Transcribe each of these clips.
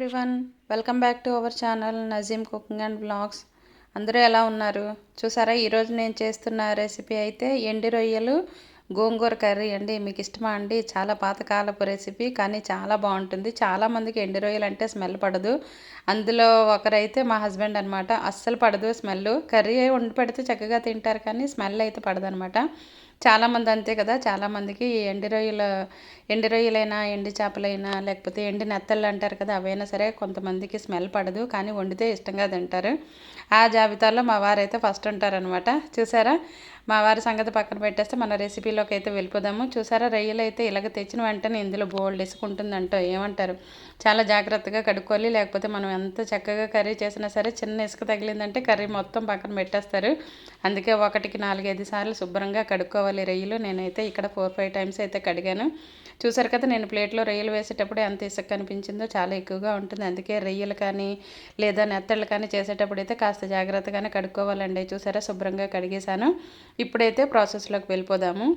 Everyone welcome back to our channel Nazeem cooking and blogs అందరూ ఎలా ఉన్నారు? చూసారా ఈరోజు నేను చేస్తున్న రెసిపీ అయితే ఎండి రొయ్యలు గోంగూర కర్రీ అండి. మీకు ఇష్టమా అండి? చాలా పాతకాలపు రెసిపీ కానీ చాలా బాగుంటుంది. చాలామందికి ఎండి రొయ్యలు అంటే స్మెల్ పడదు. అందులో ఒకరైతే మా హస్బెండ్ అనమాట అస్సలు పడదు స్మెల్ కర్రీ వండి పెడితే చక్కగా తింటారు కానీ స్మెల్ అయితే పడదనమాట చాలామంది అంతే కదా. చాలామందికి ఎండి రొయ్యలు ఎండి రొయ్యలైనా ఎండి చేపలైనా లేకపోతే ఎండి నెత్తళ్ళు అంటారు కదా అవైనా సరే కొంతమందికి స్మెల్ పడదు. కానీ వండితే ఇష్టంగా తింటారు. ఆ జాబితాలో మా వారైతే ఫస్ట్ ఉంటారనమాట చూసారా? మా వారి సంగతి పక్కన పెట్టేస్తే మన రెసిపీలోకి అయితే వెళ్ళిపోదాము. చూసారా? రొయ్యలు అయితే ఇలాగ తెచ్చిన వెంటనే ఇందులో బోల్డ్ ఇసుకుంటుందంటో ఏమంటారు? చాలా జాగ్రత్తగా కడుక్కోవాలి. లేకపోతే మనం ఎంత చక్కగా కర్రీ చేసినా సరే చిన్న ఇసుక తగిలిందంటే కర్రీ మొత్తం పక్కన పెట్టేస్తారు. అందుకే ఒకటికి నాలుగైదు సార్లు శుభ్రంగా కడుక్కోవాలి రొయ్యలు. నేనైతే ఇక్కడ ఫోర్ ఫైవ్ టైమ్స్ అయితే కడిగాను. చూసారు కదా నేను ప్లేట్లో రొయ్యలు వేసేటప్పుడు ఎంత ఇసుక కనిపించిందో చాలా ఎక్కువగా ఉంటుంది. అందుకే రొయ్యలు కానీ లేదా నెత్తళ్ళు కానీ చేసేటప్పుడు అయితే కాస్త జాగ్రత్తగానే కడుక్కోవాలండి. చూసారా శుభ్రంగా కడిగేశాను. ఇప్పుడైతే ప్రాసెస్లోకి వెళ్ళిపోదాము.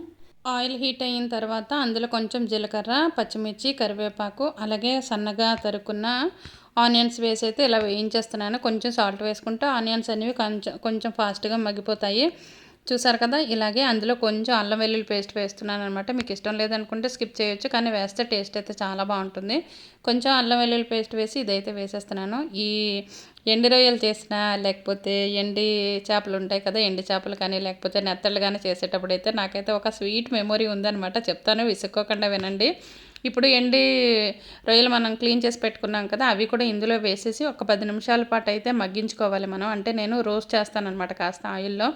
ఆయిల్ హీట్ అయిన తర్వాత అందులో కొంచెం జీలకర్ర పచ్చిమిర్చి కరివేపాకు అలాగే సన్నగా తరుక్కున్న ఆనియన్స్ వేసి అయితే ఇలా వేయించేస్తున్నాను. కొంచెం సాల్ట్ వేసుకుంటే ఆనియన్స్ అనేవి కొంచెం కొంచెం ఫాస్ట్గా మగ్గిపోతాయి. చూసారు కదా? ఇలాగే అందులో కొంచెం అల్లం వెల్లుల్లి పేస్ట్ వేస్తున్నాను అనమాట మీకు ఇష్టం లేదనుకుంటే స్కిప్ చేయొచ్చు కానీ వేస్తే టేస్ట్ అయితే చాలా బాగుంటుంది. కొంచెం అల్లం వెల్లుల్లి పేస్ట్ వేసి ఇదైతే వేసేస్తున్నాను. ఈ ఎండి రొయ్యలు చేసినా లేకపోతే ఎండి చేపలు ఉంటాయి కదా ఎండి చేపలు కానీ లేకపోతే నెత్తళ్ళు కానీ చేసేటప్పుడు అయితే నాకైతే ఒక స్వీట్ మెమొరీ ఉందనమాట చెప్తాను విసుక్కోకుండా వినండి. ఇప్పుడు ఎండి రొయ్యలు మనం క్లీన్ చేసి పెట్టుకున్నాం కదా అవి కూడా ఇందులో వేసేసి ఒక పది నిమిషాల పాటు అయితే మగ్గించుకోవాలి మనం. అంటే నేను రోస్ట్ చేస్తానమాట కాస్త ఆయిల్లో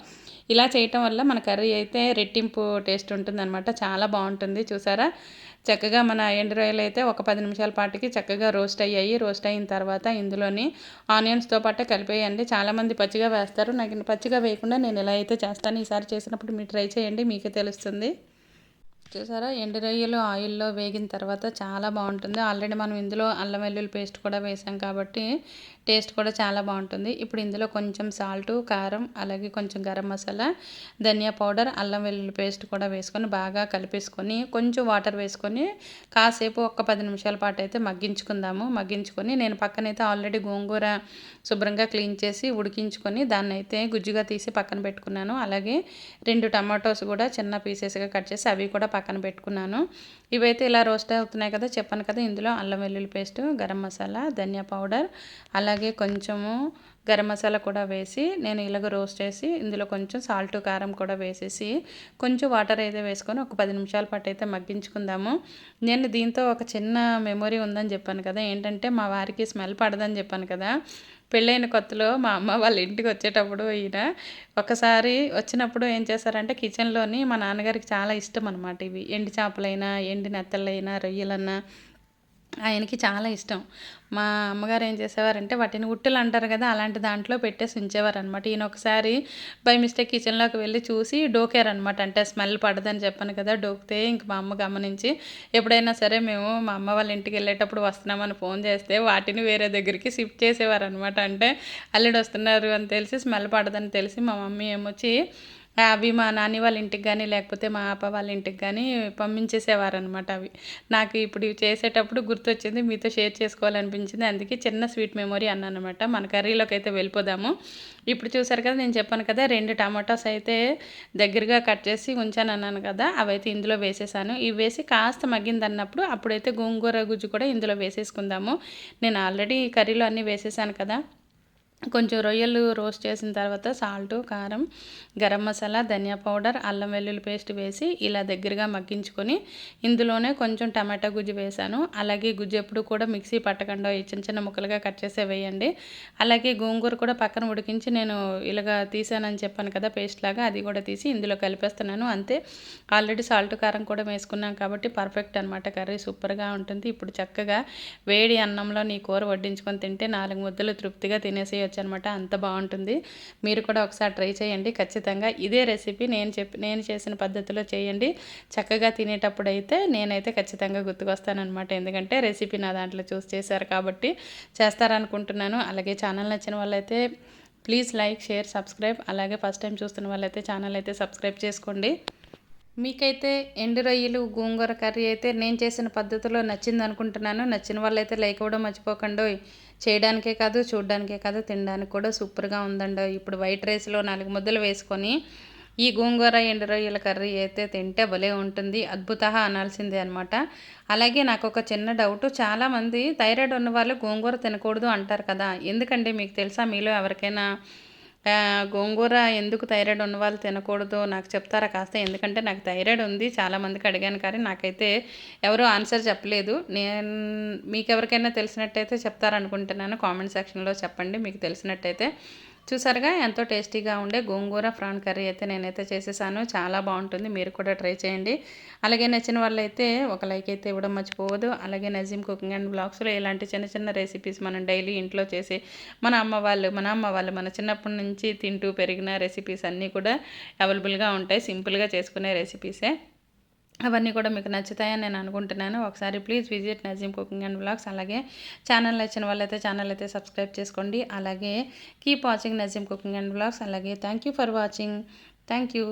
ఇలా చేయటం వల్ల మన కర్రీ అయితే రెట్టింపు టేస్ట్ ఉంటుందన్నమాట. చాలా బాగుంటుంది. చూసారా? చక్కగా మన ఎండు రొయ్యలు అయితే ఒక పది నిమిషాల పాటికి చక్కగా రోస్ట్ అయ్యాయి. రోస్ట్ అయిన తర్వాత ఇందులోని ఆనియన్స్తో పాటు కలిపేయండి. చాలామంది పచ్చిగా వేస్తారు. నాకు పచ్చిగా వేయకుండా నేను ఇలా అయితే చేస్తాను. ఈసారి చేసినప్పుడు మీరు ట్రై చేయండి. మీకే తెలుస్తుంది. చూసారా? ఎండు రొయ్యలు ఆయిల్లో వేగిన తర్వాత చాలా బాగుంటుంది. ఆల్రెడీ మనం ఇందులో అల్లం వెల్లుల్లి పేస్ట్ కూడా వేసాం కాబట్టి టేస్ట్ కూడా చాలా బాగుంటుంది. ఇప్పుడు ఇందులో కొంచెం సాల్టు కారం అలాగే కొంచెం గరం మసాలా ధనియా పౌడర్ అల్లం వెల్లుల్లి పేస్ట్ కూడా వేసుకొని బాగా కలిపేసుకొని కొంచెం వాటర్ వేసుకొని కాసేపు ఒక్క పది నిమిషాల పాటు అయితే మగ్గించుకుందాము. మగ్గించుకొని నేను పక్కనైతే ఆల్రెడీ గోంగూర శుభ్రంగా క్లీన్ చేసి ఉడికించుకొని దాన్ని అయితే గుజ్జుగా తీసి పక్కన పెట్టుకున్నాను. అలాగే రెండు టమాటోస్ కూడా చిన్న పీసెస్గా కట్ చేసి అవి కూడా పక్కన పెట్టుకున్నాను. ఇవైతే ఇలా రోస్ట్ అవుతున్నాయి కదా చెప్పాను కదా ఇందులో అల్లం వెల్లుల్లి పేస్ట్ గరం మసాలా ధనియా పౌడర్ అలాగే కొంచెము గరం మసాలా కూడా వేసి నేను ఇలాగ రోస్ట్ చేసి ఇందులో కొంచెం సాల్ట్ కారం కూడా వేసేసి కొంచెం వాటర్ అయితే వేసుకొని ఒక పది నిమిషాల పాటు అయితే మగ్గించుకుందాము. నేను దీంతో ఒక చిన్న మెమొరీ ఉందని చెప్పాను కదా ఏంటంటే మా వారికి స్మెల్ పడదని చెప్పాను కదా పెళ్ళైన కొత్తలో మా అమ్మ వాళ్ళ ఇంటికి వచ్చేటప్పుడు ఈయన ఒకసారి వచ్చినప్పుడు ఏం చేశారంటే కిచెన్లోని మా నాన్నగారికి చాలా ఇష్టం అనమాట ఇవి. ఎండి చేపలైనా ఎండి నెత్తళ్ళైనా రొయ్యలన్నా ఆయనకి చాలా ఇష్టం. మా అమ్మగారు ఏం చేసేవారంటే వాటిని ఉట్టెలు అంటారు కదా అలాంటి దాంట్లో పెట్టేసి ఉంచేవారు అనమాట ఈయన ఒకసారి బై మిస్టేక్ కిచెన్లోకి వెళ్ళి చూసి డోకారనమాట అంటే స్మెల్ పడదని చెప్పాను కదా డోకితే ఇంక మా అమ్మ గమనించి ఎప్పుడైనా సరే మేము మా అమ్మ వాళ్ళ ఇంటికి వెళ్ళేటప్పుడు వస్తున్నామని ఫోన్ చేస్తే వాటిని వేరే దగ్గరికి షిఫ్ట్ చేసేవారు అనమాట అంటే అల్లుడు వస్తున్నారు అని తెలిసి స్మెల్ పడదని తెలిసి మా మమ్మీ ఏమొచ్చి అవి మా నాని వాళ్ళ ఇంటికి కానీ లేకపోతే మా అప్ప వాళ్ళ ఇంటికి కానీ పంపించేసేవారనమాట అవి. నాకు ఇప్పుడు ఇవి చేసేటప్పుడు గుర్తొచ్చింది మీతో షేర్ చేసుకోవాలనిపించింది. అందుకే చిన్న స్వీట్ మెమొరీ అన్నమాట మన కర్రీలోకి అయితే వెళ్ళిపోదాము. ఇప్పుడు చూసారు కదా నేను చెప్పాను కదా రెండు టమాటాస్ అయితే దగ్గరగా కట్ చేసి ఉంచాను అన్నాను కదా అవైతే ఇందులో వేసేసాను. ఇవి వేసి కాస్త మగ్గిందన్నప్పుడు అప్పుడైతే గోంగూర గుజ్జు కూడా ఇందులో వేసేసుకుందాము. నేను ఆల్రెడీ కర్రీలో అన్నీ వేసేసాను కదా. కొంచెం రొయ్యలు రోస్ట్ చేసిన తర్వాత సాల్ట్ కారం గరం మసాలా ధనియా పౌడర్ అల్లం వెల్లుల్లి పేస్ట్ వేసి ఇలా దగ్గరగా మగ్గించుకొని ఇందులోనే కొంచెం టమాటా గుజ్జు వేసాను. అలాగే గుజ్జు ఎప్పుడు కూడా మిక్సీ పట్టకుండా చిన్న చిన్న ముక్కలుగా కట్ చేసే వేయండి. అలాగే గోంగూర కూడా పక్కన ఉడికించి నేను ఇలాగా తీసానని చెప్పాను కదా పేస్ట్ లాగా అది కూడా తీసి ఇందులో కలిపేస్తున్నాను. అంతే ఆల్రెడీ సాల్ట్ కారం కూడా వేసుకున్నాం కాబట్టి పర్ఫెక్ట్ అనమాట కర్రీ సూపర్గా ఉంటుంది. ఇప్పుడు చక్కగా వేడి అన్నంలో నీ కూర వడ్డించుకొని తింటే నాలుగు ముద్దలు తృప్తిగా తినేసేయచ్చు. చేయొచ్చు అనమాట అంత బాగుంటుంది. మీరు కూడా ఒకసారి ట్రై చేయండి. ఖచ్చితంగా ఇదే రెసిపీ నేను చెప్పి నేను చేసిన పద్ధతిలో చేయండి. చక్కగా తినేటప్పుడు అయితే నేనైతే ఖచ్చితంగా గుర్తుకొస్తానమాట ఎందుకంటే రెసిపీ నా దాంట్లో చూసి చేశారు కాబట్టి చేస్తారనుకుంటున్నాను. అలాగే ఛానల్ నచ్చిన వాళ్ళైతే ప్లీజ్ లైక్ షేర్ సబ్స్క్రైబ్. అలాగే ఫస్ట్ టైం చూస్తున్న వాళ్ళైతే ఛానల్ అయితే సబ్స్క్రైబ్ చేసుకోండి. మీకైతే ఎండు రొయ్యలు గోంగూర కర్రీ అయితే నేను చేసిన పద్ధతిలో నచ్చింది అనుకుంటున్నాను. నచ్చిన వాళ్ళైతే లైక్ కూడా మర్చిపోకండి చేయడానికే కాదు చూడడానికే కాదు తినడానికి కూడా సూపర్గా ఉందండి ఇప్పుడు వైట్ రైస్లో నాలుగు ముద్దలు వేసుకొని ఈ గోంగూర ఎండు రొయ్యల కర్రీ అయితే తింటే భలే ఉంటుంది. అద్భుత అనాల్సిందే అనమాట అలాగే నాకు ఒక చిన్న డౌట్ చాలామంది థైరాయిడ్ ఉన్న వాళ్ళు గోంగూర తినకూడదు అంటారు కదా. ఎందుకంటే మీకు తెలుసా? మీలో ఎవరికైనా గోంగూర ఎందుకు థైరాయిడ్ ఉన్న వాళ్ళు తినకూడదు నాకు చెప్తారా కాస్త? ఎందుకంటే నాకు థైరాయిడ్ ఉంది చాలామందికి అడిగాను కానీ నాకైతే ఎవరు ఆన్సర్ చెప్పలేదు. నేను మీకు ఎవరికైనా తెలిసినట్టయితే చెప్తారనుకుంటున్నాను కామెంట్ సెక్షన్లో చెప్పండి. మీకు తెలిసినట్టయితే చూసారుగా ఎంతో టేస్టీగా ఉండే గోంగూర ఫ్రాన్ కర్రీ అయితే నేనైతే చేసేసాను. చాలా బాగుంటుంది. మీరు కూడా ట్రై చేయండి. అలాగే నచ్చిన వాళ్ళైతే ఒక లైక్ అయితే ఇవ్వడం మర్చిపోవద్దు. అలాగే నజీమ్ కుకింగ్ అండ్ బ్లాగ్స్లో ఇలాంటి చిన్న చిన్న రెసిపీస్ మనం డైలీ ఇంట్లో చేసి మన అమ్మ వాళ్ళు మన అమ్మ వాళ్ళు మన చిన్నప్పటి నుంచి తింటూ పెరిగిన రెసిపీస్ అన్నీ కూడా అవైలబుల్గా ఉంటాయి. సింపుల్గా చేసుకునే రెసిపీసే. అవన్నీ కూడా మీకు నచ్చుతాయని నేను అనుకుంటున్నాను. ఒకసారి please visit Nazeem cooking and blogs అలాగే ఛానల్ నచ్చిన వాళ్ళైతే ఛానల్ అయితే సబ్స్క్రైబ్ చేసుకోండి. అలాగే keep watching Nazeem cooking and blogs అలాగే thank you for watching. Thank you.